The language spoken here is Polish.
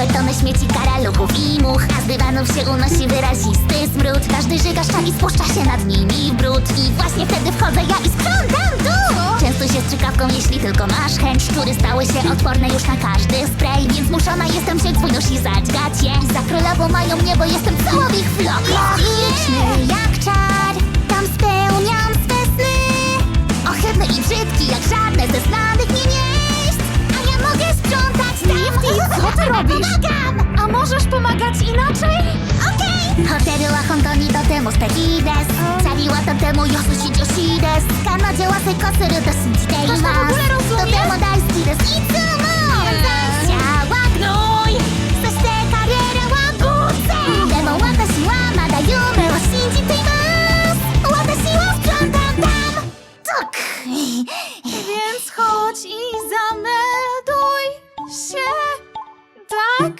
Całe tony śmieci, karaluchów i much. A z dywanów się unosi wyrazisty smród. Każdy żyga szcza i spuszcza się nad nimi w brud. I właśnie wtedy wchodzę ja i sprzątam tu. Często się strzykawką, jeśli tylko masz chęć Szczury stały się odporne już na każdy spray. Więc zmuszona jestem się twój nosi zadźgać je. I za królową mają mnie, bo jestem całą ich floką Liczny jak czar, tam spełniam swe sny. Ohydny i brzydki jak żadne ze znanych mi inaczej? Okej! Hoteru wa honto ni totemo suteki desu Cari wa totemo yosushi joshi desu Kanoje wa seiko suru to shinjite Ktoś to w ogóle rozumie? Totemo daisuki desu Itsumo! Zajścia wa gnój Soshite kariera wa buce Demo watashi wa mada yume wo shinjite imasu Watashi wa sprzątam tam Tak! Więc chodź i zamelduj się. Tak